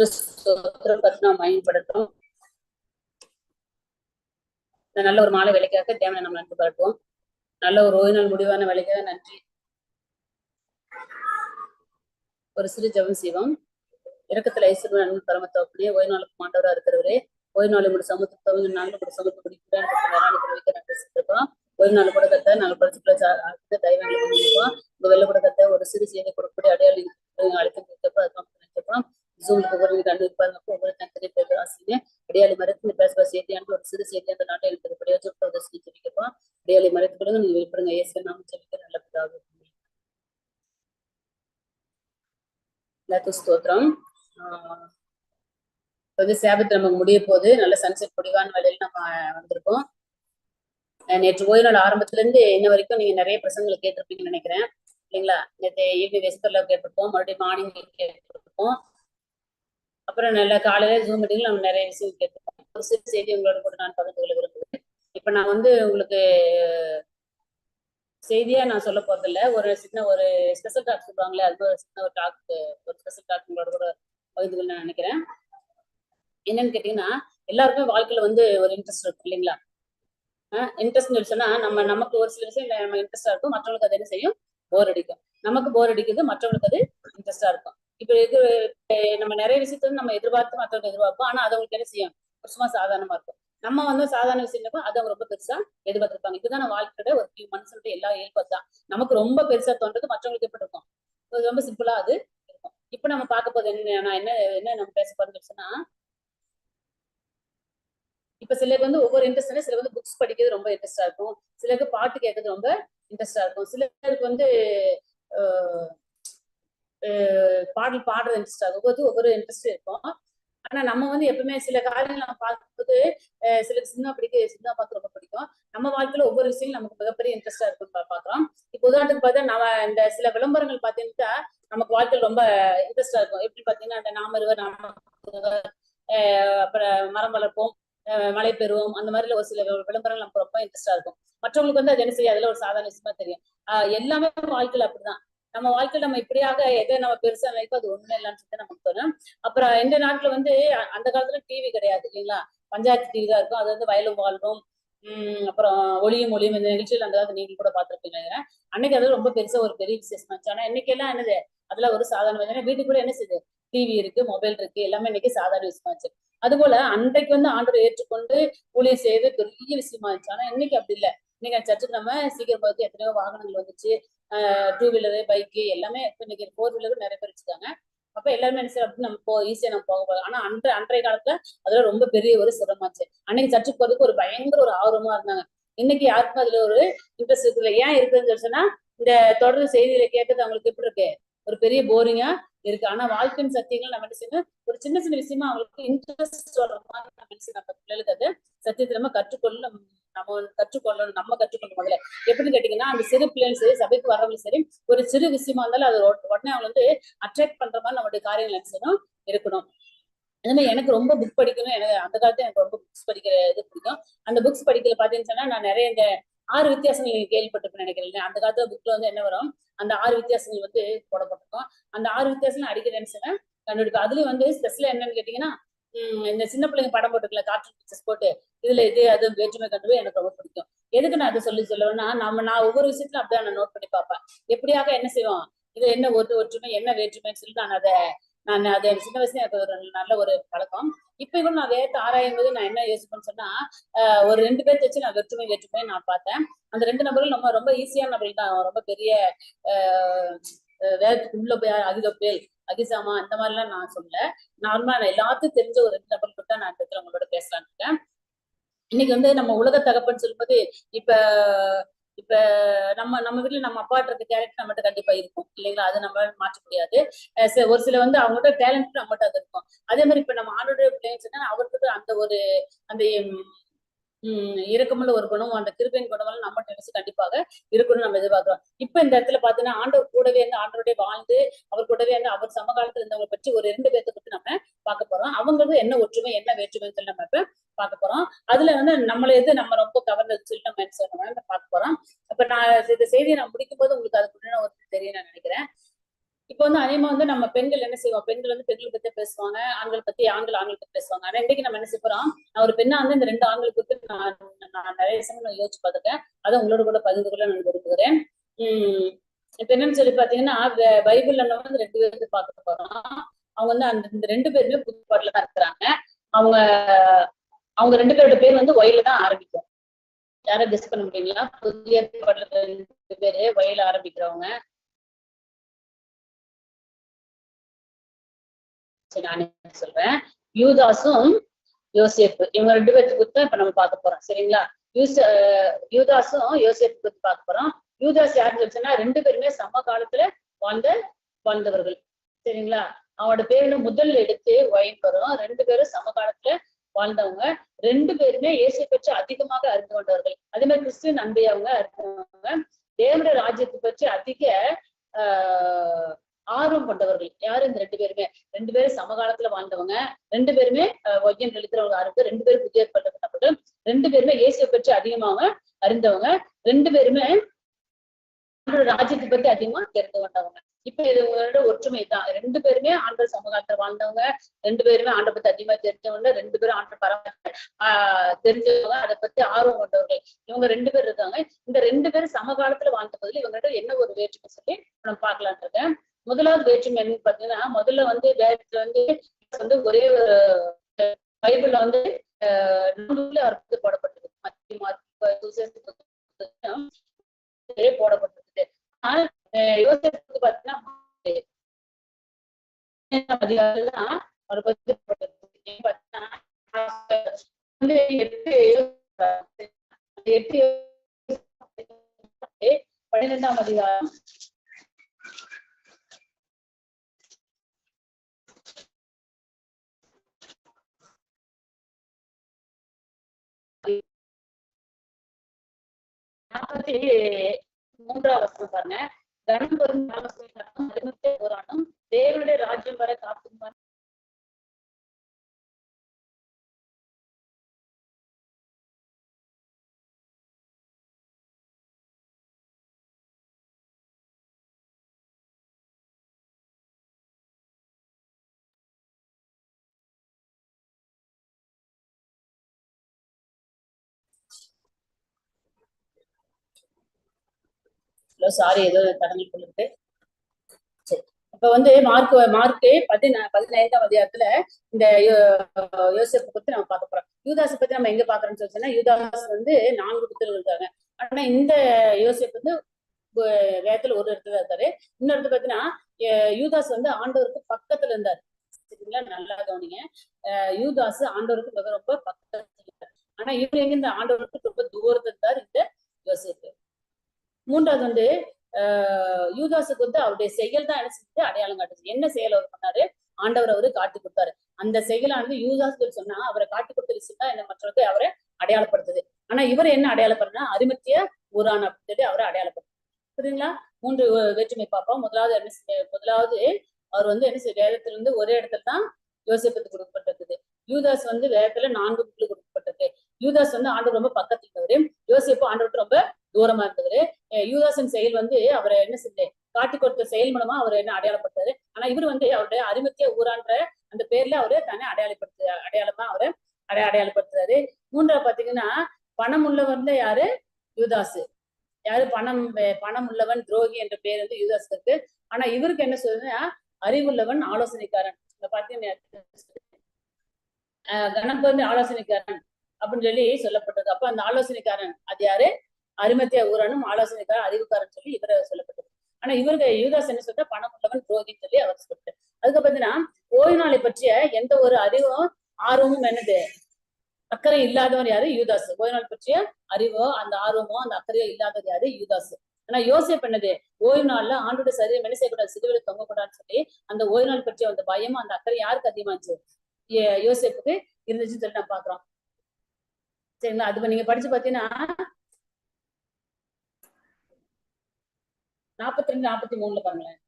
கர்த்தர் ஸ்தோத்திரம் கர்த்தர் மயன்படுத்தும் நல்ல ஒரு மாலை வேலைக்காக தேவனை நம்ம நன்றி பாட்டுவோம் நல்ல ஒரு ஓய்வு நாள் முடிவான வேலைக்காக நன்றி. ஒரு சிறு ஜபம் செய்வோம். இறக்கத்துல ஐஸ்வர்ய நன்மை பரமத்தோப்படியே ஓய்வு நாளுக்கு மாண்டவரா இருக்கிறவரே ஓய்வு நாள் கூட சமத்து தவிர நாள் கூட சமத்து குடிக்கிறேன் ஒரு நாள் கூட கத்த நாலு படிச்சு தைவங்களை உங்க வெள்ள கூட கத்த ஒரு சிறு செய்தி கொடுக்கக்கூடிய அடையாளம் அழைக்க நினைச்சப்போ ஜூம்ல ஒவ்வொரு கண்டு இருப்பாங்க ஒவ்வொரு தனித்தனி பேர் ஆசிரியர் இடையாளி மரத்தில் பேசுவா செய்தியான ஒரு சிறு செய்தி அந்த நாட்டை எழுத்து பிரயோஜனத்தை உதவி ஜெபிக்கப்பா இடையாளி மரத்து கூட நீங்க வெளிப்படுங்க. ஏசு நாம ஜெபிக்க நல்ல பிதாவே. எல்லாத்துக்கும் ஸ்தோத்திரம். ஆஹ் வந்து சேபத்து நமக்கு முடிய போது நல்ல சன்செட் பொடிவான வேலையில நம்ம வந்திருக்கோம். நேற்று ஓய்வு நாள் ஆரம்பத்துல இருந்து இன்ன வரைக்கும் நீங்க நிறைய பிரசங்களை கேட்டிருப்பீங்கன்னு நினைக்கிறேன். இல்லைங்களா? நேற்று ஈவினிங் வெஸ்பர்ல கேட்டிருப்போம். மறுபடியும் மார்னிங் கேட்டிருப்போம். அப்புறம் நல்ல காலையில ஜூம் மீட்டிங்ல நம்ம நிறைய விஷயம் கேட்டிருப்போம் ஒரு சிறு செய்தி உங்களோட கூட நான் பகிர்ந்து கொள்ள விரும்புகிறேன். இப்ப நான் வந்து உங்களுக்கு செய்தியா நான் சொல்ல போறதில்ல. ஒரு சின்ன ஒரு ஸ்பெஷல் டாக் சொல்லுவாங்களே அது ஒரு சின்ன ஒரு டாக் ஒரு ஸ்பெஷல் டாக் உங்களோட கூட பகிர்ந்து கொள்ள நான் நினைக்கிறேன். என்னன்னு கேட்டீங்கன்னா எல்லாருக்குமே வாழ்க்கையில வந்து ஒரு இன்ட்ரெஸ்ட் இருக்கும் இல்லைங்களா? இன்ட்ரெஸ்ட் சொன்னா நம்ம நமக்கு ஒரு சில விஷயம் நம்ம இன்ட்ரெஸ்டா இருக்கும் மற்றவங்களுக்கு அது என்ன செய்யும்? போர் அடிக்கும். நமக்கு போர் அடிக்குது மற்றவங்களுக்கு அது இன்ட்ரெஸ்டா இருக்கும். இப்ப இது நம்ம நிறைய விஷயத்த நம்ம எதிர்பார்த்து மற்றவங்க எதிர்பார்ப்போம். ஆனா அது அவங்களுக்கு என்ன செய்யும்? சும்மா சாதாரணமா இருக்கும். நம்ம வந்து சாதாரண விஷயம் இருக்கும் அது அவங்க ரொம்ப பெருசா எதிர்பார்த்திருப்பாங்க. இதுதான் வாழ்க்கையோட ஒரு ஃபியூ மந்த்ஸ் எல்லா இயல்பு தான் நமக்கு ரொம்ப பெருசா தோன்றது மற்றவங்களுக்கு எப்படி இருக்கும்? ரொம்ப சிம்பிளா அது இருக்கும். இப்ப நம்ம பார்க்க போது என்ன நான் என்ன என்ன நம்ம பேச போறோம்னு சொன்னா இப்ப சிலருக்கு வந்து ஒவ்வொரு இன்ட்ரெஸ்ட் சிலர் வந்து புக்ஸ் படிக்கிறது ரொம்ப இன்ட்ரெஸ்டா இருக்கும். சிலருக்கு பாட்டு கேட்கறது ரொம்ப இன்ட்ரெஸ்டா இருக்கும். சிலருக்கு வந்து பாடல் பாடுறது இன்ட்ரெஸ்ட் ஆகும் ஒவ்வொரு ஒவ்வொரு இன்ட்ரெஸ்ட் இருக்கும். ஆனா நம்ம வந்து எப்பவுமே சில காரியங்கள் நம்ம பார்க்கும்போது சில சினிமா பிடிக்க சினிமா பார்க்க ரொம்ப பிடிக்கும். நம்ம வாழ்க்கையில ஒவ்வொரு விஷயம் நமக்கு மிகப்பெரிய இன்ட்ரெஸ்டா இருக்குன்னு பாக்குறோம் இப்போ உதாரணத்துக்கு பார்த்தா நம்ம இந்த சில விளம்பரங்கள் பார்த்தீங்கன்னா நமக்கு வாழ்க்கையில் ரொம்ப இன்ட்ரெஸ்டா இருக்கும். எப்படி பாத்தீங்கன்னா அந்த நாமருவர் நாம அப்புறம் மரம் வளர்ப்போம் மழை பெறுவோம். அந்த மாதிரி ஒரு சில விளம்பரங்கள் நமக்கு ரொம்ப இன்ட்ரெஸ்டா இருக்கும். மற்றவங்களுக்கு வந்து அது என்ன செய்யும்? அதுல ஒரு சாதாரண விஷயமா தெரியும். எல்லாமே வாழ்க்கையில அப்படிதான். நம்ம வாழ்க்கையில நம்ம இப்படியாக எதை நம்ம பெருசா நினைப்போம் அது ஒண்ணுமே இல்லைன்னு சொல்லிட்டு நமக்கு தோணும் அப்புறம் எந்த நாட்டுல வந்து அந்த காலத்துல டிவி கிடையாது இல்லைங்களா? பஞ்சாயத்து டிவி தான் இருக்கும். அது வந்து வயலும் வாழ்வும் உம் அப்புறம் ஒளியும் ஒளியும் இந்த நிகழ்ச்சியில் அந்த காலத்துல நீங்க கூட பாத்துருப்பீங்க அன்னைக்கு அது ரொம்ப பெருசா ஒரு பெரிய விசேஷமா இருந்துச்சு ஆனா இன்னைக்கு எல்லாம் என்னது? அதுல ஒரு சாதாரண வீட்டுக்குள்ள என்ன செய்யுது? டிவி இருக்கு மொபைல் இருக்கு. எல்லாமே இன்னைக்கு சாதாரண விஷயமா இருந்துச்சு அது போல அன்றைக்கு வந்து ஆண்டரை ஏற்றுக்கொண்டு ஊழியர் செய்து பெரிய விஷயமா இருந்துச்சு. ஆனா இன்னைக்கு அப்படி இல்லை. இன்னைக்கு சர்ச்சுக்கு நம்ம சீக்கிரம் பார்த்து எத்தனையோ வாகனங்கள் வந்துச்சு. டூ வீலரு பைக்கு எல்லாமே இப்போ இன்னைக்கு ஃபோர் வீலரும் நிறைய பேர் வச்சுருக்காங்க. அப்ப எல்லாருமே என்ன செய்யும் நம்ம போ ஈஸியா நம்ம போக போகலாம் ஆனா அன்றை அன்றைய காலத்துல அதெல்லாம் ரொம்ப பெரிய ஒரு சிரமமாச்சு. அன்னைக்கு சர்ச்சுக்கு போறதுக்கு ஒரு பயங்கர ஒரு ஆர்வமா இருந்தாங்க. இன்னைக்கு யாருக்கும் அதுல ஒரு இன்ட்ரெஸ்ட் இருக்குல்ல? ஏன் இருக்குன்னு சொல்லி சொன்னா இந்த தொடர்ந்து செய்தியில கேட்டது அவங்களுக்கு எப்படி இருக்கு? ஒரு பெரிய போரிங்கா இருக்கு. ஆனா வாழ்க்கையின் சத்தியங்கள் நம்ம என்ன செய்யணும்? ஒரு சின்ன சின்ன விஷயமா அவங்களுக்கு இன்ட்ரெஸ்ட் சொல்ற மாதிரி நம்ம என்ன நம்ம பிள்ளைகளுக்கு அது சத்தியத்தை நம்ம கற்றுக்கொள்ள நம்ம கற்றுக்கொள்ளணும். நம்ம கற்றுக்கொள்ள முதல்ல. எப்படின்னு கேட்டீங்கன்னா அந்த சிறு பிள்ளைகளும் சரி சபைக்கு வரவங்களும் சரி ஒரு சிறு விஷயமா இருந்தாலும் அது உடனே அவங்க வந்து அட்ராக்ட் பண்ற மாதிரி நம்மளுடைய காரியங்கள் என்ன செய்யணும்? இருக்கணும். அதே எனக்கு ரொம்ப புக் படிக்கணும். எனக்கு அந்த காலத்துல எனக்கு ரொம்ப புக்ஸ் படிக்கிற இது பிடிக்கும். அந்த புக்ஸ் படிக்கல பாத்தீங்கன்னு சொன்னா நான் நிறைய இந்த ஆறு வித்தியாசங்கள் நீங்க கேள்விப்பட்டிருப்பேன் நினைக்கிறேன் அந்த காலத்துல புக்ல வந்து என்ன வரும்? அந்த ஆறு வித்தியாசங்கள் வந்து போடப்பட்டிருக்கும். அந்த ஆறு வித்தியாசங்கள் அடிக்கடி என்ன செய்வேன்? அதுலயும் வந்து ஸ்பெஷலா என்னன்னு கேட்டீங்கன்னா இந்த சின்ன பிள்ளைங்க படம் போட்டுக்கல கார்ட்டூன் பிக்சர்ஸ் போட்டு இதுல இது அது வேற்றுமை கண்டு எனக்கு ரொம்ப பிடிக்கும். எதுக்கு நான் அதை சொல்லி சொல்லுவேன்னா நம்ம நான் ஒவ்வொரு விஷயத்துல அப்படியே நான் நோட் பண்ணி பார்ப்பேன். எப்படியாக என்ன செய்வோம்? இது என்ன ஒரு ஒற்றுமை என்ன வேற்றுமைன்னு சொல்லி நான் அதை நான் அது சின்ன வயசுல எனக்கு ஒரு நல்ல ஒரு பழக்கம். இப்ப கூட நான் வேத்த ஆராயும் போது நான் என்ன யோசிப்பேன்னு சொன்னா ஒரு ரெண்டு பேர்த்த வச்சு நான் வெற்றுமை வேற்றுமை நான் பார்த்தேன். அந்த ரெண்டு நபர்கள் நம்ம ரொம்ப ஈஸியான நபர்கள் தான். ரொம்ப பெரிய வேதத்துக்கு உள்ள போய் அகிதப்பேல் அகிசாமா அந்த மாதிரிலாம் நான் சொல்ல நார்மலா நான் எல்லாத்தையும் தெரிஞ்ச ஒரு ரெண்டு நபர்கள் தான் நான் இடத்துல உங்களோட பேசலான்னு இருக்கேன். இன்னைக்கு வந்து நம்ம உலக தகப்பன்னு சொல்லும்போது இப்ப இப்ப நம்ம நம்ம வீட்டுல நம்ம அப்பாட்ட இருக்க கேரக்டர் நம்மகிட்ட கண்டிப்பா இருக்கும். இல்லைங்களா? அதை நம்ம மாற்ற முடியாது. ஒரு சில வந்து அவங்ககிட்ட டேலண்ட் நம்மகிட்ட அது இருக்கும். அதே மாதிரி இப்ப நம்ம ஆண்டோட பிள்ளைங்க சொன்னா அவருக்கு அந்த ஒரு அந்த உம் இறக்கமுள்ள ஒரு குணம் அந்த கிருபையின் குணமெல்லாம் நம்ம நினைச்சு கண்டிப்பாக இருக்கணும்னு நம்ம எதிர்பார்க்கிறோம். இப்ப இந்த இடத்துல பாத்தீங்கன்னா ஆண்டவர் கூடவே இருந்து ஆண்டோடைய வாழ்ந்து அவர் கூடவே இருந்து அவர் சமகாலத்துல இருந்தவங்க பற்றி ஒரு ரெண்டு பேர்த்த பத்தி நம்ம பார்க்க போறோம். அவங்களுக்கு என்ன ஒற்றுமை என்ன வேற்றுமைன்னு சொல்லி நம்ம இப்ப பார்க்க போறோம். அதுல வந்து நம்மள எது நம்ம ரொம்ப கவர்ந்தது சொல்லி நம்ம என்ன சொல்லணும் பார்க்க போறோம். அப்ப நான் இந்த செய்தியை நான் முடிக்கும் போது உங்களுக்கு அதுக்கு ஒரு தெரியும் நான் நினைக்கிறேன். இப்போ வந்து அதிகமா வந்து நம்ம பெண்கள் என்ன செய்வோம்? பெண்கள் வந்து பெண்கள் பத்தி பேசுவாங்க. ஆண்கள் பத்தி ஆண்கள் ஆண்கள் பத்தி பேசுவாங்க. ஆனா இன்னைக்கு நம்ம என்ன செய்ய போறோம்? நான் ஒரு பெண்ணா வந்து இந்த ரெண்டு ஆண்கள் பத்தி நான் நான் நிறைய சமயம் நான் யோசிச்சு பார்த்துருக்கேன். அதை உங்களோட கூட பகிர்ந்து கொள்ள நான் விரும்புகிறேன். உம் இப்ப என்னன்னு சொல்லி பாத்தீங்கன்னா பைபிள்ல நம்ம வந்து ரெண்டு பேருக்கு பார்க்க போறோம். அவங்க வந்து அந்த இந்த ரெண்டு பேருமே புது தான் இருக்கிறாங்க. அவங்க அவங்க ரெண்டு பேரோட பேர் வந்து ஒயில தான் ஆரம்பிக்கும். யாரும் கெஸ் பண்ண முடியுங்களா? புதிய பாட்டுல ரெண்டு பேரு ஒயில ஆரம்பிக்கிறவங்க. சரி நானே சொல்றேன்? யூதாஸும் யோசேப்பு இவங்க ரெண்டு பேர்த்துக்கு தான் இப்ப நம்ம பார்க்க போறோம். சரிங்களா? யூஸ் யூதாஸும் யோசேப்பு குறித்து பார்க்க போறோம். யூதாஸ் யாருன்னு சொல்லிச்சுன்னா ரெண்டு பேருமே சம காலத்துல வாழ்ந்த வாழ்ந்தவர்கள். சரிங்களா? அவனோட பேர்ல முதல் எடுத்து ஒயின் வரும். ரெண்டு பேரும் சம காலத்துல வாழ்ந்தவங்க. ரெண்டு பேருமே இயேசு பற்றி அதிகமாக அறிந்து கொண்டவர்கள். அதே மாதிரி கிறிஸ்துவின் அன்பை அவங்க அறிந்தவங்க. தேவர ராஜ்யத்தை பற்றி அதிக ஆஹ் ஆர்வம் கொண்டவர்கள். யாரு இந்த ரெண்டு பேருமே? ரெண்டு பேரும் சமகாலத்துல வாழ்ந்தவங்க. ரெண்டு பேருமே ஒய்யன் எழுத்துறவங்க இருக்கு? ரெண்டு பேரும் புதிய ஏற்பட்டவர்கள் ரெண்டு பேருமே இயேசுவை பற்றி அதிகமாக அறிந்தவங்க. ரெண்டு பேருமே ராஜ்யத்தை பத்தி அதிகமா தெரிந்து கொண்டவங்க. இப்ப இவங்களோட ஒற்றுமை தான். ரெண்டு பேருமே ஆண்டவர் சமகாலத்துல வாழ்ந்தவங்க. ரெண்டு பேருமே ஆண்டை பத்தி அதிகமா தெரிஞ்சவங்க ரெண்டு பேரும் ஆண்டர் பரவாயில்ல ஆஹ் தெரிஞ்சவங்க. அதை பத்தி ஆர்வம் கொண்டவர்கள். இவங்க ரெண்டு பேர் இருக்காங்க. இந்த ரெண்டு பேரும் சமகாலத்துல வாழ்ந்த பதில் இவங்ககிட்ட என்ன ஒரு வேற்றுமை சொல்லி நம்ம பாக்கலான் இருக்கேன். முதலாவது வேற்றுமை என்னன்னு பாத்தீங்கன்னா முதல்ல வந்து வந்து வந்து ஒரே ஒரு பைபிள்ல வந்து அற்புத போடப்பட்டது. ஒரே பாத்தீங்கன்னா வந்து எட்டு எட்டு பன்னிரெண்டாம் அதிகாரம் இருபத்தி மூன்றாவது வசனம் பாருங்க. கனம் பெரும் தேவனுடைய ராஜ்யம் வர காக்கும் ஹலோ சாரி ஏதோ தடங்கள் கொள்ளுது சரி. இப்ப வந்து மார்க் மார்க் பதினா பதினைந்தாம் அதிகாரத்துல இந்த யோசிப்பை பத்தி நம்ம பார்க்க போறோம். யூதாஸ் பத்தி நம்ம எங்க பாக்குறோம்னு சொல்லிச்சுன்னா யூதாஸ் வந்து நான்கு புத்தர்கள் இருக்காங்க. ஆனா இந்த யோசிப்பு வந்து வேகத்துல ஒரு இடத்துல இருக்காரு. இன்னொரு பாத்தீங்கன்னா யூதாஸ் வந்து ஆண்டவருக்கு பக்கத்துல இருந்தார். சரிங்களா? நல்லா கவனிங்க. யூதாஸ் ஆண்டவருக்கு மிக ரொம்ப பக்கத்துல இருந்தார். ஆனா இவர் எங்க இந்த ஆண்டவருக்கு ரொம்ப தூரத்துல இருந்தார் இந்த யோசிப்பு. மூன்றாவது வந்து ஆஹ் யூதாஸுக்கு வந்து அவருடைய செயல் தான் என்ன செஞ்சு அடையாளம் காட்டுச்சு. என்ன செயல் அவர் பண்ணாரு? ஆண்டவர் அவரு காட்டி கொடுத்தாரு. அந்த செயலானது யூதாஸ்கள் சொன்னா அவரை காட்டி கொடுத்த விஷயம் தான் என்ன மற்றவருக்கு அவரை அடையாளப்படுத்துது. ஆனா இவர் என்ன அடையாளப்படுறா அருமத்திய ஊரான் அப்படின்னு சொல்லி அவரை அடையாளப்படுத்து புரியுதுங்களா? மூன்று வேற்றுமை பார்ப்போம். முதலாவது என்ன முதலாவது அவர் வந்து என்ன செய்ய வேதத்துல இருந்து ஒரே இடத்துல தான் யோசிப்பத்துக்கு கொடுக்கப்பட்டிருக்குது. யூதாஸ் வந்து வேதத்துல நான்கு புக்கில் கொடுக்கப்பட்டிருக்கு. யூதாஸ் வந்து ஆண்டு ரொம்ப பக்கத்துல இருந்தவரு யோசிப்பு ஆண்டு ரொம்ப தூரமா இருந்தது யூதாசன் செயல் வந்து அவரை என்ன செஞ்சு காட்டி கொடுத்த செயல் மூலமா அவர் என்ன அடையாளப்படுத்தாரு. ஆனா இவர் வந்து அவருடைய அரிமத்திய ஊரான்ற அந்த பேர்ல அவரு தானே அடையாளப்படுத்து அடையாளமா அவரை அடைய அடையாளப்படுத்துறாரு. மூன்றாவது பாத்தீங்கன்னா பணம் உள்ளவர்ல யாரு? யூதாஸ் யாரு? பணம் பணம் உள்ளவன் துரோகி என்ற பேர் வந்து யூதாஸ் இருக்கு. ஆனா இவருக்கு என்ன சொல்றதுன்னா அறிவுள்ளவன் ஆலோசனைக்காரன். இந்த பாத்தீங்கன்னா அஹ் கணக்கு வந்து ஆலோசனைக்காரன் அப்படின்னு சொல்லி சொல்லப்பட்டது அப்ப அந்த ஆலோசனைக்காரன் அது யாரு? அருமத்தியா ஊரானும் ஆலோசனைக்கார அறிவுக்காரன் சொல்லி இவரை சொல்லப்பட்டது. ஆனா இவருக்கு யூதாஸ் என்ன சொல்ற பணம் உள்ளவன் துரோகின்னு சொல்லி அவர் சொல்லிட்டு அதுக்கு பாத்தீங்கன்னா ஓய்வு நாளை பற்றிய எந்த ஒரு அறிவும் ஆர்வமும் என்னது? அக்கறை இல்லாதவர் யாரு? யூதாஸ் ஓய்வு நாள் பற்றிய அறிவோ அந்த ஆர்வமோ அந்த அக்கறையோ இல்லாதவர் யாரு? யூதாஸ் ஆனா யோசனை என்னது? ஓய்வு நாள்ல ஆண்டோட சரீரம் என்ன செய்யக்கூடாது? சிறுவில் தொங்கக்கூடாதுன்னு சொல்லி அந்த ஓய்வு நாள் பற்றிய அந்த பயமும் அந்த அக்கறை யாருக்கு அதிகமாச்சு? யோசிப்புக்கு இருந்துச்சுன்னு சொல்லி நான் பாக்குறோம். சரிங்களா? அது நீங்க படிச்சு பாத்தீங்கன்னா நாற்பத்தி ரெண்டு நாற்பத்தி மூணுல பாருங்களேன்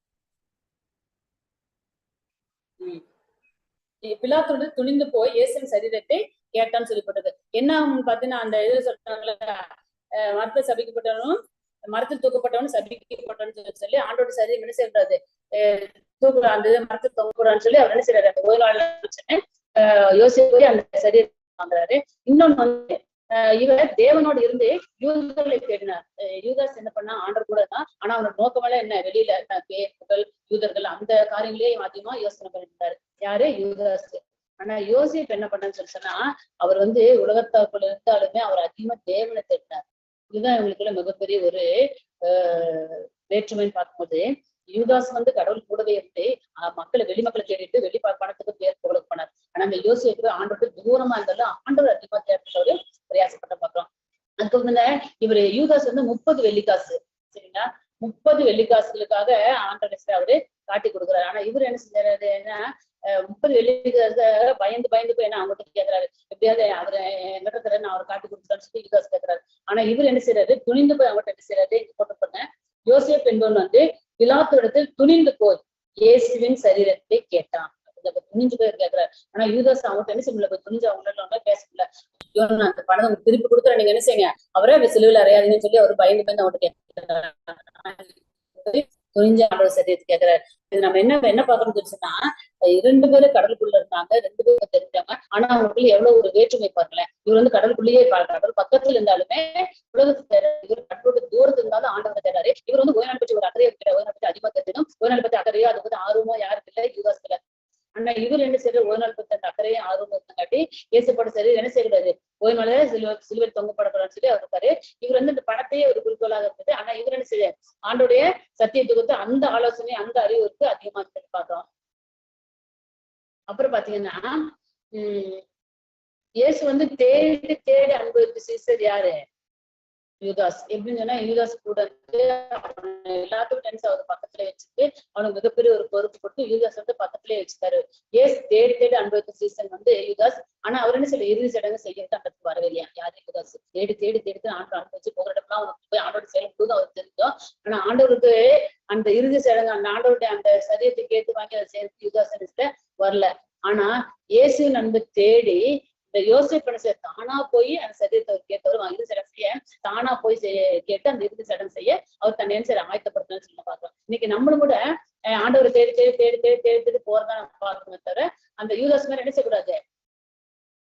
பிலாத்தோடு துணிந்து போய் இயேசுவின் சரீரத்தை கேட்டான்னு சொல்லப்பட்டது. என்ன ஆகும்னு பாத்தீங்கன்னா அந்த இது சொல்றாங்களே அஹ் சபிக்கப்பட்டவனும் மரத்தில் தூக்கப்பட்டவனும் சபிக்கப்பட்டவனு சொல்லி ஆண்டோட சரீரம் என்ன செய்யறாரு தூக்குற அந்த இதை மரத்தில் தொங்குறான்னு சொல்லி அவர் என்ன செய்யறாரு அந்த ஓய்வு நாள் யோசிச்சு போய் அந்த சரீரம் வாங்குறாரு. இன்னொன்னு வந்து இவர் தேவனோடு இருந்து யூதர்களை தேடினார். யூதர்ஸ் யூதாஸ் என்ன பண்ணா ஆண்டர் கூட தான் ஆனா அவனோட நோக்கமெல்லாம் என்ன? வெளியில பேர் பேர்கள் யூதர்கள் அந்த காரியங்களே அதிகமா யோசனை பண்ணிருந்தாரு யாரு? யூதாஸ். ஆனா யோசிப் என்ன பண்ணான்னு சொல்லி சொன்னா அவர் வந்து உலகத்தாக்குள்ள இருந்தாலுமே அவர் அதிகமா தேவனை தேடினார். இதுதான் இவங்களுக்குள்ள மிகப்பெரிய ஒரு ஆஹ் வேற்றுமைன்னு பார்க்கும்போது யூதாஸ் வந்து கடவுள் கூடவே இருந்து மக்களை வெளி மக்களை தேடிட்டு வெளி பணத்துக்கு பேர் புகழுக்கு போனார். ஆனா அந்த யோசிப்பு ஆண்டோட தூரமா இருந்தாலும் ஆண்டவர் அதிகமா தேடுறவரு பிரயாசப்பட்ட பாக்குறோம் அதுக்கு இவரு யூதாஸ் வந்து முப்பது வெள்ளிக்காசு சரிங்களா? முப்பது வெள்ளிக்காசுகளுக்காக ஆண்டவர் அவரு காட்டி கொடுக்குறாரு. ஆனா இவர் என்ன செஞ்சாரு முப்பது வெள்ளிக்காசுக்காக பயந்து பயந்து போய் என்ன அவங்ககிட்ட கேக்குறாரு. எப்படியாவது அவர் எங்கிட்ட நான் அவர் காட்டி கொடுத்துட்டான்னு சொல்லி யூதாஸ் கேக்குறாரு. ஆனா இவர் என்ன செய்யறாரு துணிந்து போய் அவங்ககிட்ட என்ன செய்யறாரு இங்க போட்டு பண்ண யோசேப் என்பவன் வந்து பிலாத்துவிடத்தில் துணிந்து போய் இயேசுவின் சரீரத்தை கேட்டான். கொஞ்சம் போய் துணிஞ்சு போய் ஆனா யூதாஸ் அவங்க என்ன செய்ய போய் துணிஞ்சு அவங்களால பேச முடியல ஐயோ நான் அந்த பணத்தை உங்களுக்கு திருப்பி கொடுக்குறேன். நீங்க என்ன செய்யுங்க? அவரே அப்படி அறையாதுன்னு சொல்லி அவர் பயந்து பயந்து அவங்ககிட்ட கேட்கிறாரு துணிஞ்சு ஆண்டோட கேக்குறாரு. இது நம்ம என்ன என்ன பாக்கணும்னு தெரிஞ்சுன்னா இரண்டு பேரும் கடலுக்குள்ள இருந்தாங்க. ரெண்டு பேரும் தெரிஞ்சாங்க ஆனா அவங்களுக்குள்ள எவ்வளவு ஒரு வேற்றுமை பாருங்களேன். இவர் வந்து கடலுக்குள்ளேயே பா- கடல் பக்கத்துல இருந்தாலுமே உலகத்துக்கு இவர் கடலோட தூரத்துல இருந்தாலும் ஆண்டவர் தேடாரு இவர் வந்து ஓய்நாள் பற்றி ஒரு அக்கறையை ஓய்நாள் பற்றி அதிகமா தெரிஞ்சிடும் ஓய்நாள் பற்றி அக்கறையோ அது வந்து ஆர்வமோ யாருக்கு இல்லை யூதாஸ் ஆனா இவர் என்ன செய்யறது ஒரு நாள் பத்த அக்கறையும் ஆர்வம் இருந்தங்காட்டி இயேசுப்பட சரி என்ன செய்யக்கூடாது? நாள் சிலுவை சிலுவர் தொங்கப்படக்கூடாதுன்னு சொல்லி அவர் இருக்காரு இவர் வந்து இந்த பணத்தையே ஒரு குறிக்கோளாக இருந்தது. ஆனா இவர் என்ன செய்ய? ஆண்டுடைய சத்தியத்துக்கு வந்து அந்த ஆலோசனை அந்த அறிவு இருக்கு அதிகமா இருக்கு பார்த்தோம் அப்புறம் பாத்தீங்கன்னா உம் இயேசு வந்து தேடி தேடி அனுபவித்த சீசர் யாரு? யூதாஸ். எப்படின்னு சொன்னா யூதாஸ் கூட வந்து எல்லாத்துக்கும் டென்ஸ் அவர் பக்கத்துல வச்சுட்டு அவனுக்கு மிகப்பெரிய ஒரு பொறுப்பு கொடுத்து யூதாஸ் வந்து பக்கத்துலயே வச்சுட்டாரு. ஏஸ் தேடி தேடி அனுபவித்த சீசன் வந்து யூதாஸ். ஆனா அவர் என்ன சொல்ல இறுதி சடங்கு செய்யறது அந்த வரவில்லையா? யாரு யூதாஸ்? தேடி தேடி தேடி ஆண்டு அனுபவிச்சு போகிற இடம்லாம் அவனுக்கு போய் ஆண்டோட செயல்படுவது அவர் தெரிஞ்சோம். ஆனா ஆண்டவருக்கு அந்த இறுதி சடங்கு அந்த ஆண்டவருடைய அந்த சரியத்தை கேட்டு வாங்கி அதை சேர்த்து யூதாஸ் வரல. ஆனா இயேசு அன்பு தேடி இந்த யோசிப்பனை சார் தானா போய் அந்த சரீரத்தை அவர் கேட்டவர் இறுதி சடம் செய்ய தானா போய் செய்ய கேட்டு அந்த இறுதி சடம் செய்ய அவர் தன்னை என்ன செய்ய ஆயத்தப்படுத்தணும்னு சொல்லி பார்க்கிறோம். இன்னைக்கு நம்மளும் கூட ஆண்டவரை தேடி தேடி தேடி தேடி தேடி தேடி போறதா நம்ம பார்க்கணுமே தவிர அந்த யூதாஸ் மாதிரி என்ன செய்யக்கூடாது?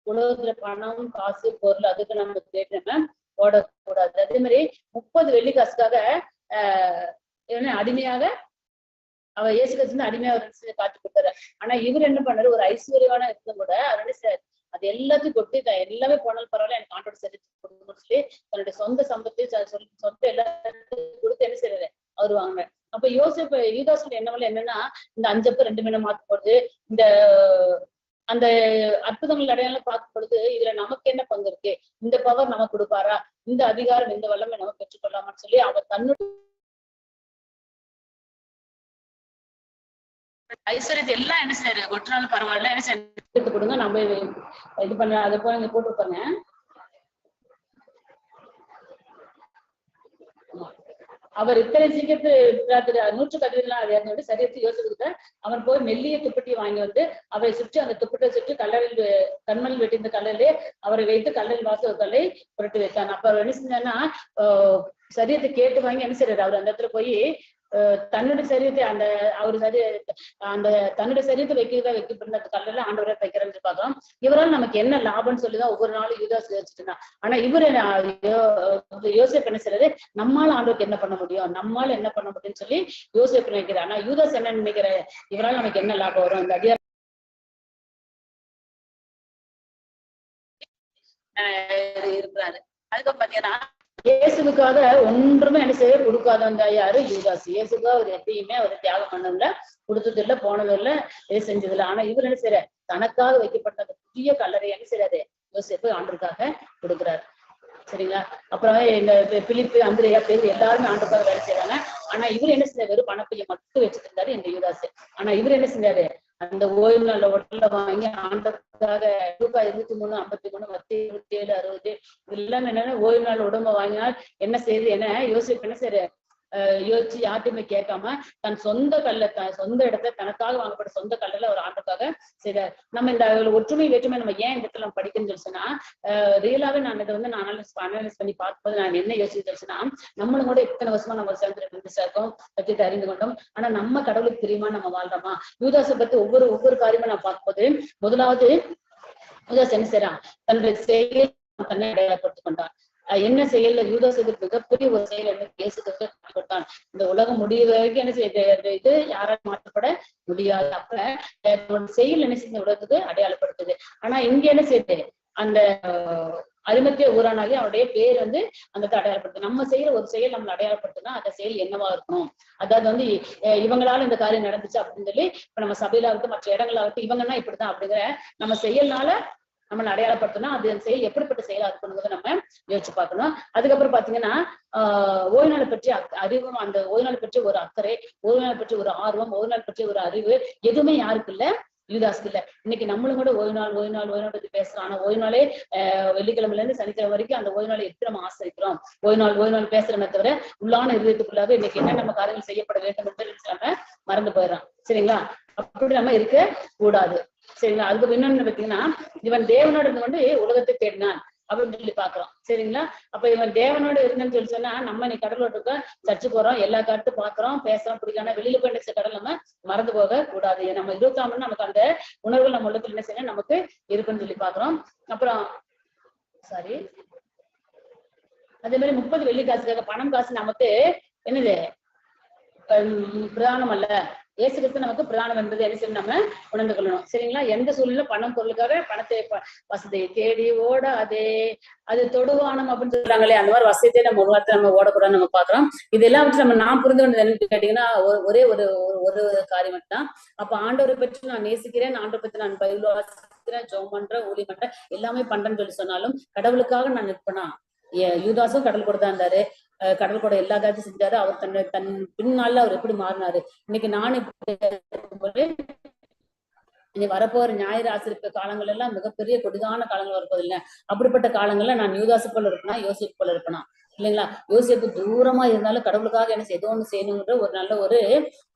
உலகத்துல பணம் காசு பொருள் அதுக்கு நம்ம தேடி நம்ம ஓடக்கூடாது. அதே மாதிரி முப்பது வெள்ளி காசுக்காக ஆஹ் என்ன அடிமையாக அவ இயேசு கிறிஸ்து அடிமையா ஒரு காட்டி கொடுத்தாரு. ஆனா இவர் என்ன பண்ணாரு? ஒரு ஐஸ்வர்யமான இருந்தும் கூட அவர் என்ன அது எல்லாத்தையும் கொட்டி எல்லாமே போனாலும் பரவாயில்ல எனக்கு ஆண்டோட சரி கொடுக்கணும்னு சொல்லி தன்னுடைய சொந்த சம்பத்தை சொந்த எல்லாத்தையும் கொடுத்து என்ன செய்யறது அவர் அப்ப யோசிப்பு என்ன எண்ணங்கள் என்னன்னா இந்த அஞ்சப்ப ரெண்டு மீனை மாத்த போறது இந்த அந்த அற்புதங்கள் அடையாளம் பார்க்கும் பொழுது இதுல நமக்கு என்ன பங்கு இருக்கு? இந்த பவர் நமக்கு கொடுப்பாரா? இந்த அதிகாரம் இந்த வல்லமை நம்ம பெற்றுக்கொள்ளாமான்னு சொல்லி அவர் தன்னுடைய ஐஸ்வர்யத்தை எல்லாம் என்ன செய்யறாரு ஒட்டுனாலும் பரவாயில்ல என்ன செய்ய எடுத்து கொடுங்க நம்ம இது பண்ண அதை போய் இங்க போட்டுருப்பாங்க அவர் இத்தனை சீக்கிரத்து ராத்திரி நூற்று கதிரெல்லாம் அறியாத சரியத்து யோசிச்சுக்கிட்ட அவன் போய் மெல்லிய துப்பட்டியை வாங்கி வந்து அவரை சுற்றி அந்த துப்பட்டை சுற்றி கல்லறையில் கண்மல் வெட்டிந்த கல்லலே அவரை வைத்து கல்லறையில் வாச கல்லை புரட்டி வைத்தான். அப்ப அவர் என்ன செஞ்சான்னா சரியத்தை கேட்டு வாங்கி என்ன செய்யறாரு அவர் அந்த இடத்துல போய் தன்னுடைய சரீரத்தை அந்த அவர் சரி அந்த தன்னுடைய சரீரத்தை வைக்கிறதா வைக்கப்படுற அந்த கல்லெல்லாம் ஆண்டவரை வைக்கிறேன்னு பார்க்கலாம் இவரால் நமக்கு என்ன லாபம்னு சொல்லிதான் ஒவ்வொரு நாளும் யூதாஸ் யோசிச்சுட்டு இருந்தான் ஆனா இவர் யோசிப்பு என்ன செய்யறது நம்மால ஆண்டவருக்கு என்ன பண்ண முடியும்? நம்மால என்ன பண்ண முடியும்னு சொல்லி யோசிப்பு நினைக்கிறார். ஆனா யூதாஸ் என்ன நினைக்கிற இவரால் நமக்கு என்ன லாபம் வரும்? இந்த அடியார் இருக்கிறாரு. அதுக்கப்புறம் பாத்தீங்கன்னா இயேசுக்காக ஒன்றுமே என்ன செய்ய கொடுக்காதவங்க யாரு? யூதாஸ் இயேசுக்காக அவர் எப்பயுமே அவர் தியாகம் பண்ணதில்ல கொடுத்தது இல்ல போனது இல்ல இது செஞ்சது இல்ல ஆனா இவர் என்ன செய்யற தனக்காக வைக்கப்பட்ட அந்த புதிய கல்லறை என்ன செய்யறாரு யோசிப்பு ஆண்டுக்காக கொடுக்குறாரு. சரிங்களா? அப்புறம் இந்த பிலிப்பு அந்திரையா பேர் எல்லாருமே ஆண்டுக்காக வேலை செய்றாங்க. ஆனா இவர் என்ன செஞ்சாரு வெறும் பணப்பைய மட்டும் வச்சுட்டு இருந்தாரு இந்த யூதாஸ் ஆனா இவர் என்ன செஞ்சாரு? அந்த ஓய்வு நல்ல உடல்ல வாங்கி ஆண்டதுக்காக ரூபாய் இருபத்தி மூணு ஐம்பத்தி மூணு பத்து இருபத்தி ஏழு அறுபது இதெல்லாம் என்னன்னா ஓய்வு நாள் உடம்ப வாங்கினால் என்ன செய்யுது? என்ன? யோசிப்பு என்ன செய்யற யோசிச்சு யார்ட்டுமே கேட்காம தன் சொந்த கல்ல த- சொந்த இடத்த தனக்காக வாங்கப்பட்ட சொந்த கல்லுல ஒரு ஆண்டுக்காக செய்தார். நம்ம இந்த ஒற்றுமை வேற்றுமை நம்ம ஏன் இந்த இடத்துல நம்ம படிக்கணும்னு சொல்லி சொன்னா ரியலாவே நான் இதை வந்து நான் அனலைஸ் பண்ணி பார்க்கும்போது நான் என்ன யோசிச்சு சொன்னா நம்மளும் கூட இத்தனை வருஷமா நம்ம சேர்ந்து இருக்கோம் பற்றி அறிந்து கொண்டோம். ஆனா நம்ம கடவுளுக்கு தெரியுமா நம்ம வாழ்றோமா? யூதாசை பத்தி ஒவ்வொரு ஒவ்வொரு காரியமா நான் பார்க்கும்போது முதலாவது யூதாஸ் என்ன செய்யறான் தன்னுடைய செயல் தன்னை அடையாளப்படுத்திக் கொண்டான். என்ன செயல்ல யூதாசுக்கு மிகப்பெரிய ஒரு செயல் என்ன கொடுத்தான் இந்த உலகம் முடிய வரைக்கும் என்ன செய்ய இது யாராலும் மாற்றப்பட முடியாது. அப்ப செயல் என்ன செய்ய உலகத்துக்கு அடையாளப்படுத்துது. ஆனா இங்க என்ன செய்யுது? அந்த அருமத்திய அரிமத்திய ஊரானாகி அவருடைய பேர் வந்து அந்த அடையாளப்படுத்து நம்ம செய்யற ஒரு செயல் நம்மளை அடையாளப்படுத்துனா அந்த செயல் என்னவா இருக்கணும்? அதாவது வந்து இவங்களால இந்த காரியம் நடந்துச்சு அப்படின்னு சொல்லி இப்ப நம்ம சபையில ஆகட்டும் மற்ற இடங்களாகட்டும் இவங்கன்னா இப்படிதான் அப்படிங்கிற நம்ம செயல்னால நம்மளை அடையாளப்படுத்தணும். அது செயல் எப்படிப்பட்ட செயலா இருக்கணுங்கிறத நம்ம யோசிச்சு பார்க்கணும். அதுக்கப்புறம் பாத்தீங்கன்னா ஆஹ் ஓய்வு நாளை பற்றி அறிவும் அந்த ஓய்வு நாள் பற்றி ஒரு அக்கறை ஓய்வு நாளை பற்றி ஒரு ஆர்வம் ஓய்வு நாள் பற்றி ஒரு அறிவு எதுவுமே யாருக்கு இல்ல? யூதாஸ்க்கு இல்ல. இன்னைக்கு நம்மளும் கூட ஓய்வு நாள் ஓய்வு நாள் ஓய்வு நாள் பத்தி பேசுறோம். ஆனா ஓய்வு நாளே ஆஹ் வெள்ளிக்கிழமைல இருந்து சனிக்கிழமை வரைக்கும் அந்த ஓய்வு நாளை எப்படி நம்ம ஆசிரிக்கிறோம். ஓய்வு நாள் ஓய்வு நாள் பேசுறோமே தவிர உள்ளான இதயத்துக்குள்ளாவே இன்னைக்கு என்ன நம்ம காரியங்கள் செய்யப்பட வேண்டும் என்று நம்ம மறந்து போயிடறோம். சரிங்களா? அப்படி நம்ம இருக்க கூடாது. சரிங்களா? அதுக்கு இன்னொன்னு பாத்தீங்கன்னா இவன் தேவனோட இருந்து கொண்டு உலகத்தை தேடினான் அப்படின்னு சொல்லி பாக்குறோம் சரிங்களா? அப்ப இவன் தேவனோட இருந்தேன்னு சொல்லி சொன்னா நம்ம நீ கடலோட இருக்க சர்ச்சு போறோம் எல்லா கருத்து பாக்குறோம் பேசுறோம் பிடிக்காம வெளியில போய் நினைச்ச கடல் நம்ம மறந்து போக கூடாது. நம்ம இருபத்தாம் நமக்கு அந்த உணர்வுகள் நம்ம உள்ளத்துல என்ன செய்யணும்? நமக்கு இருக்குன்னு சொல்லி பாக்குறோம் அப்புறம் சாரி அதே மாதிரி முப்பது வெள்ளி காசுக்காக பணம் காசு நமக்கு என்னது? பிரதானம் அல்ல. ஏசு கிறிஸ்து நமக்கு பிரதானம் என்பது என்ன செய்யணும் நம்ம உணர்ந்து கொள்ளணும். சரிங்களா? எந்த சூழ்நிலை பணம் பொருளுக்காக பணத்தை வசதியை தேடி ஓடாதே. அது தொடுவானம் அப்படின்னு சொல்றாங்களே அந்த மாதிரி வசதியை நம்ம உருவாக்கத்தை நம்ம ஓடக்கூடாது நம்ம பாக்குறோம் இதெல்லாம் வச்சு நம்ம நான் புரிந்து கொண்டது என்னன்னு கேட்டீங்கன்னா ஒ- ஒரே ஒரு ஒரு ஒரு காரியம் மட்டும் தான் அப்ப ஆண்டவரை பற்றி நான் நேசிக்கிறேன். ஆண்டவரை பற்றி நான் பயிர் வாசிக்கிறேன். ஜோம் பண்றேன் ஊழி பண்றேன் எல்லாமே பண்றேன்னு சொல்லி சொன்னாலும் கடவுளுக்காக நான் நிற்பனா? யூதாசும் கடல் கூட தான் இருந்தாரு. கடல் கூட எல்லா காரியத்தையும் செஞ்சாரு. அவர் தன்னை தன் பின்னால அவர் எப்படி மாறினாரு? இன்னைக்கு நானும் இனி வரப்போற ஞாயிறு ஆசிரியர் காலங்கள் எல்லாம் மிகப்பெரிய கொடிதான காலங்கள் வரப்போதில்லை அப்படிப்பட்ட காலங்கள்ல நான் யூதாசு போல இருப்பேனா யோசிப்பு போல இருப்பேனா? இல்லைங்களா? யோசிப்பு தூரமா இருந்தாலும் கடவுளுக்காக என்ன ஏதோ ஒண்ணு செய்யணுங்கிற ஒரு நல்ல ஒரு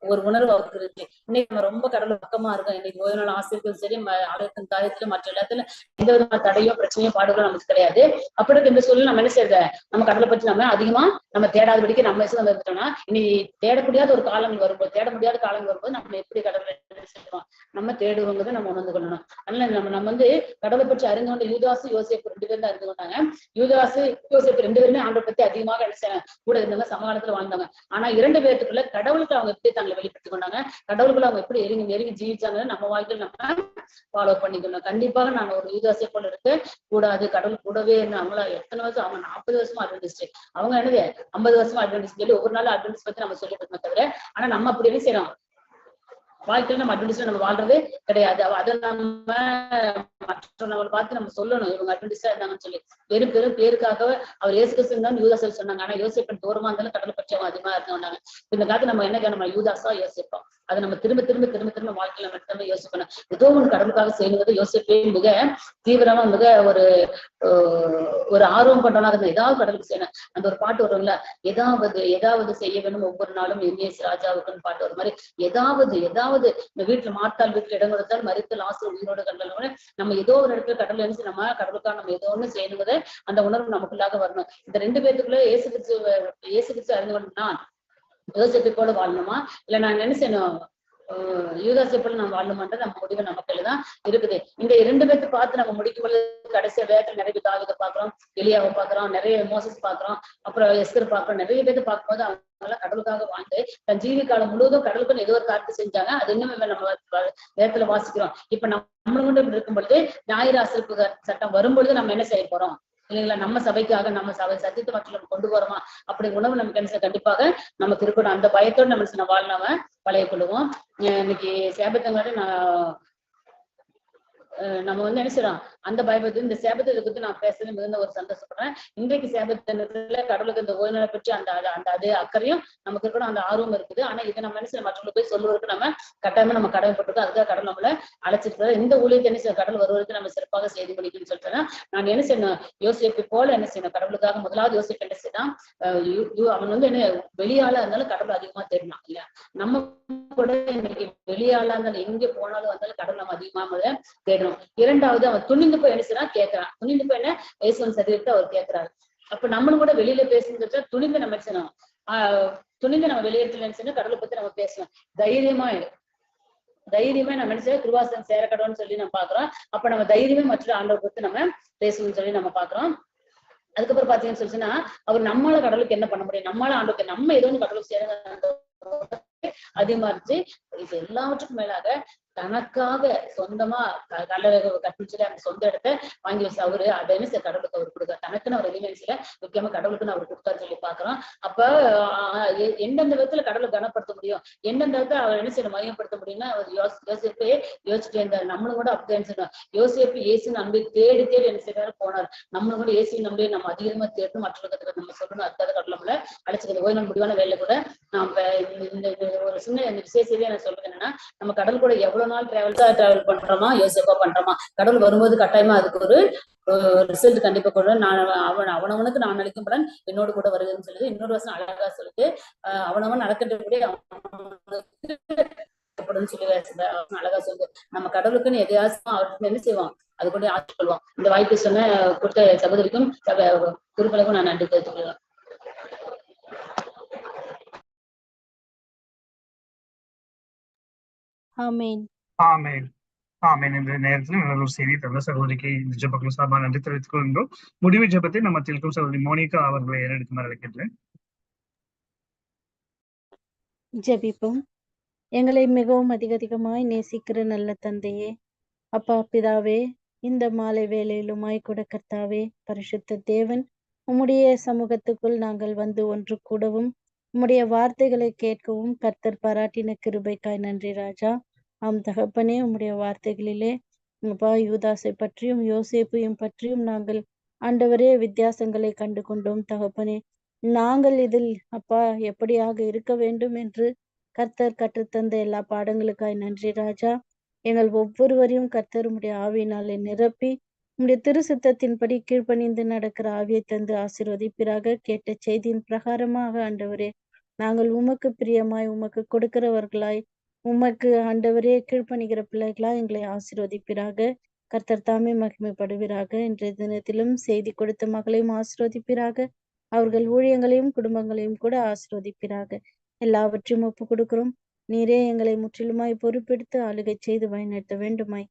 ஒரு உணர்வு அவருக்கு இருக்கு. இன்னைக்கு நம்ம ரொம்ப கடவுள் பக்கமா இருக்கோம். இன்னைக்கு ஓய்வு நாள் ஆசிரியர்களும் சரி ஆலயத்தின் காரியத்துல மற்ற எல்லாத்துல எந்த விதமான தடையோ பிரச்சனையோ பாடுகளோ நமக்கு கிடையாது. அப்படி இருக்க இந்த சூழ்நிலை நம்ம என்ன செய்யறது? நம்ம கடவுளை பற்றி நம்ம அதிகமா நம்ம தேடாதபடிக்கு நம்ம நம்ம இருந்துட்டோம்னா இனி தேட ஒரு காலங்கள் வரும்போது தேட முடியாத காலங்கள் வரும்போது நம்ம எப்படி கடவுளை செய்யறோம்? நம்ம தேடுவோங்கிறத நம்ம உணர்ந்து கொள்ளணும். அதனால நம்ம நம்ம வந்து கடவுளை பற்றி அறிந்து கொண்ட யூதாசு யோசிப்பு ரெண்டு பேரும் தான் அறிந்து கொண்டாங்க. யூதாசு யோசிப்பு ரெண்டு பேருமே ஆண்டை பத்தி அதிகமாக என்ன செய்ய- கூட இருந்தவங்க சமகாலத்துல வாழ்ந்தாங்க ஆனா இரண்டு பேருக்குள்ள கடவுளுக்கு அவங்க எப்படி தங்களை வெளிப்படுத்திக் கொண்டாங்க? கடவுளுக்குள்ள அவங்க எப்படி எரிங்கி நெருங்கி ஜீவிச்சாங்க நம்ம வாழ்க்கையில் நம்ம ஃபாலோ பண்ணிக்கணும். கண்டிப்பாக நான் ஒரு யூதாசை போல இருக்க. கூடாது கடவுள் கூடவே இருந்து அவங்கள எத்தனை வருஷம்? அவங்க நாற்பது வருஷமா அட்வென்டிஸ்ட் அவங்க என்னது? ஐம்பது வருஷமா அட்வென்டிஸ்ட் சொல்லி ஒவ்வொரு நாள் அட்வென்டிஸ்ட் பத்தி நம்ம சொல்லிட்டு இருக்கோம் தவிர ஆனா நம்ம அப்படி என்ன செய்யறோம்? வாழ்க்கையில நம்ம அட்வென்டிஸ்ல நம்ம வாழ்றது கிடையாது. அதை நம்ம மற்றவங்களை பார்த்து நம்ம சொல்லணும். இவங்க அட்வென்டிஸ்டா இருந்தாங்கன்னு சொல்லி. வெறும் பெரும் பேருக்காக அவர் யோசிக்க கிறிஸ்து தான் யூதாசல் சொன்னாங்க. ஆனா யோசிப்பன் தூரமா இருந்தாலும் கடலை பட்சம் அதிகமா இருந்தாங்க இந்த காலத்துல நம்ம என்ன நம்ம யூதாசா யோசிப்போம். அதை நம்ம திரும்ப திரும்ப திரும்ப திரும்ப வாழ்க்கையில மட்டுமே யோசிக்கணும். ஏதோ ஒன்று கடவுளுக்காக செய்யணுங்கிறது யோசிப்பே மிக தீவிரமா மிக ஒரு ஒரு ஆர்வம் கொண்டவனாக இருந்தா ஏதாவது கடவுளுக்கு செய்யணும். அந்த ஒரு பாட்டு வரும்ல ஏதாவது ஏதாவது செய்ய வேணும் ஒவ்வொரு நாளும் எம்ஏஎஸ் ராஜாவுக்குன்னு பாட்டு ஒரு மாதிரி ஏதாவது ஏதாவது இந்த வீட்டுல மாட்டால் வீட்டுல இடம் கொடுத்தால் மறித்தல் ஆசை உயிரோடு கண்டாலும் நம்ம ஏதோ ஒரு இடத்துல கடவுள் நினைச்சு நம்ம கடவுளுக்காக நம்ம ஏதோ ஒண்ணு செய்யணுங்கிறத அந்த உணர்வு நமக்குள்ளாக வரணும். இந்த ரெண்டு பேத்துக்குள்ள இயேசு கிறிஸ்து ஏசு கிறிஸ்து அறிந்து கொண்டு நான் யோசிப்பை போல வாழணுமா? இல்ல நான் என்ன செய்யணும் நம்ம வாழணுமான்றது நம்ம முடிவு நம்ம கையில தான் இருக்குது. இந்த இரண்டு பேர்த்து பார்த்து நம்ம முடிக்கும் பொழுது கடைசியா வேகத்துல நிறைய பேர் தாவித பாக்குறோம் எலியாவை பாக்குறோம் நிறைய மோசஸ் பாக்குறோம் அப்புறம் எஸ்கர் பாக்குறோம் நிறைய பேர்த்து பார்க்கும்போது அவங்க கடலுக்காக கடவுளுக்காக வாழ்ந்து தன் ஜீவி காலம் முழுவதும் கடவுளுக்கு ஏதோ ஒரு காரியத்தை செஞ்சாங்க அது இன்னுமே நம்ம வேகத்துல வாசிக்கிறோம். இப்ப நம்ம மட்டும் இருக்கும் பொழுது ஞாயிறு ஆசிரியப்பு சட்டம் வரும்பொழுது நம்ம என்ன செய்ய போறோம்? இல்லைங்களா? நம்ம சபைக்காக நம்ம சபை சத்தியத்தை மற்றவங்க கொண்டு போறோமா? அப்படி உணவு நமக்கு என்ன கண்டிப்பாக நமக்கு இருக்கணும் அந்த பயத்தோடு நம்ம சின்ன வாழ்நாம பழைய கொள்ளுவோம் அஹ் இன்னைக்கு சேபத்தங்களோட நான் நம்ம வந்து என்ன செய்யறோம் அந்த பயபத்து இந்த சேபத்தை குறித்து நான் பேசுறது மிகுந்த ஒரு சந்தோஷப்படுறேன். இன்றைக்கு சேபத்தினத்துல கடவுளுக்கு இந்த ஓய்வு பற்றி அந்த அந்த அது அக்கறையும் நமக்கு இருக்கணும் அந்த ஆர்வம் இருக்குது. ஆனா இதை நம்ம என்ன செய்யணும்? மற்றவங்களுக்கு போய் சொல்லுவதற்கு நம்ம கட்டாயமா நம்ம கடமைப்பட்டிருக்கோம் அதுக்காக கடவுள் நம்மள அழைச்சிருக்கிறது இந்த ஊழியத்தை என்ன செய்யணும்? கடவுள் வருவதற்கு நம்ம சிறப்பாக செய்து முடிக்கணும்னு சொல்லிட்டு நான் என்ன செய்யணும்? யோசிப்பை போல என்ன செய்யணும்? கடவுளுக்காக முதலாவது யோசிப்பு என்ன செய்யணும்? அவன் வந்து என்ன வெளியாளா இருந்தாலும் கடவுள் அதிகமா தெரியணும் இல்லையா? நம்ம கூட இன்னைக்கு வெளியாளா இருந்தாலும் எங்க போனாலும் வந்தாலும் கடவுள் நம்ம அதிகமா முதல்ல தேடணும் இரண்டாவது அவன் துணிந்து போய் என்ன செய்யறான் கேட்கறான். துணிந்து போய் என்ன? இயேசுவன் சரீரத்தை அவர் கேட்கிறாரு. அப்ப நம்மளும் கூட வெளியில பேசுறது துணிந்து நம்ம செய்யணும்? ஆஹ் துணிந்து நம்ம வெளியிடத்துல என்ன கடவுளை பத்தி நம்ம பேசணும். தைரியமா தைரியமே நம்ம நினைச்சா செய்யணும்? திருவாசகம் சேர கடவுள்னு சொல்லி நம்ம பாக்குறோம். அப்ப நம்ம தைரியமே மற்ற ஆண்டவர் பத்தி நம்ம பேசணும்னு சொல்லி நம்ம பாக்குறோம். அதுக்கப்புறம் பாத்தீங்கன்னு சொல்லிச்சுன்னா அவர் நம்மளால கடவுளுக்கு என்ன பண்ண முடியும்? நம்மளால ஆண்டுக்கு நம்ம ஏதோ ஒண்ணு கடவுளுக்கு சேர அதிகமா இருந்துச்சு இது எல்லாவற்றுக்கும் மேலாக தனக்காக சொந்தமா க- கல்லறை அந்த சொந்த இடத்த வாங்கி வச்சு அவரு அதே சில செய்ய கடவுளுக்கு அவர் கொடுக்க தனக்குன்னு அவர் எதுவுமே முக்கியமா கடவுளுக்குன்னு அவர் கொடுத்தாரு சொல்லி பாக்குறோம் அப்ப எ- எந்தெந்த விதத்துல கடவுளை கனப்படுத்த முடியும்? எந்தெந்த விதத்துல அவர் என்ன செய்யணும் மையப்படுத்த முடியும்னா அவர் யோசி யோசிப்பே யோசிச்சுட்டே இருந்தார். நம்மளும் கூட அப்படிதான் செய்யணும் யோசிப்பு இயேசு நம்பி தேடி தேடி என்ன செய்யறாரு போனார். நம்மளும் கூட இயேசு நம்பி நம்ம அதிகமா தேடணும். மற்றவர்களுக்கு நம்ம சொல்லணும். அதுக்காக கடவுள் அழைச்சிக்கிறது ஓய்வு முடிவான வேலை கூட நம்ம இந்த இந்த- இந்த ஒரு சின்ன இந்த விசேஷத்தையே நான் சொல்றது என்னன்னா நம்ம கடல் கூட எவ்வளவு நாள் டிராவல்ஸா டிராவல் பண்றோமா? யோசிப்பா பண்றோமா? கடவுள் வரும்போது கட்டாயமா அதுக்கு ஒரு ரிசல்ட் கண்டிப்பா கூட நான் அவன் அவனவனுக்கு நான் அளிக்கும் பலன் என்னோடு கூட வருதுன்னு சொல்லுது. இன்னொரு வருஷம் அழகா சொல்லுது. அவனவன் நடக்கின்றபடி அவனுக்கு சொல்லி அழகா சொல்லுது. நம்ம கடவுளுக்குன்னு எதையாச்சும் அவருக்கு என்ன செய்வோம். அது கொண்டு ஆட்சிக்கொள்வோம் இந்த வாய்ப்பு சொன்ன கொடுத்த சகோதரிக்கும் சக குருக்களுக்கும் நான் நன்றி தெரிவித்துக் கொள்கிறேன். ஆமேன். ஆமேன் என்ற நேரத்தில் நல்ல ஒரு செய்தி தந்த சகோதரிக்கு இந்த ஜெபக்குழு சார்பாக நன்றி தெரிவித்துக் கொள்கின்றோம். முடிவு ஜபத்தை நம்ம தில்கும் சகோதரி மோனிகா அவர்களை ஏறெடுக்குமாறு அழைக்கின்றேன் ஜபிப்போம். எங்களை மிகவும் அதிக அதிகமாய் நேசிக்கிற நல்ல தந்தையே அப்பா பிதாவே இந்த மாலை வேலையிலுமாய் கூட கர்த்தாவே பரிசுத்த தேவன் உம்முடைய சமூகத்துக்குள் நாங்கள் வந்து ஒன்று கூடவும் உம்முடைய வார்த்தைகளை கேட்கவும் கர்த்தர் பாராட்டின கிருபைக்காய் நன்றி ராஜா. ஆம் தகப்பனே உம்முடைய வார்த்தைகளிலே அப்பா யூதாசை பற்றியும் யோசேப்பையும் பற்றியும் நாங்கள் ஆண்டவரே வித்தியாசங்களை கண்டு கொண்டோம் தகப்பனே. நாங்கள் இதில் அப்பா எப்படியாக இருக்க வேண்டும் என்று கர்த்தர் கற்றுத்தந்த எல்லா பாடங்களுக்காய் நன்றி ராஜா. எங்கள் ஒவ்வொருவரையும் கர்த்தர் உடைய ஆவியினாலே நிரப்பி உடைய திரு சித்தத்தின்படி கீழ்ப்பணிந்து நடக்கிற ஆவியை தந்து ஆசீர்வதிப்பிறாக கேட்ட செய்தியின் பிரகாரமாக ஆண்டவரே நாங்கள் உமக்கு பிரியமாய் உமக்கு கொடுக்கிறவர்களாய் உமக்கு ஆண்டவரே கீழ்ப்பணிகிற பிள்ளைகளா எங்களை ஆசீர்வதிப்பிறாக கர்த்தர் தாமே மகிமைப்படுவீராக. இன்றைய தினத்திலும் செய்தி கொடுத்த மகளையும் ஆசிர்வதிப்பிறாக அவர்கள் ஊழியங்களையும் குடும்பங்களையும் கூட ஆசிர்வதிப்பிறாக எல்லாவற்றையும் ஒப்பு கொடுக்கிறோம். நீரே எங்களை முற்றிலுமாய் பொறுப்பெடுத்து ஆளுகை செய்து வழிநடத்த வேண்டுமாய்.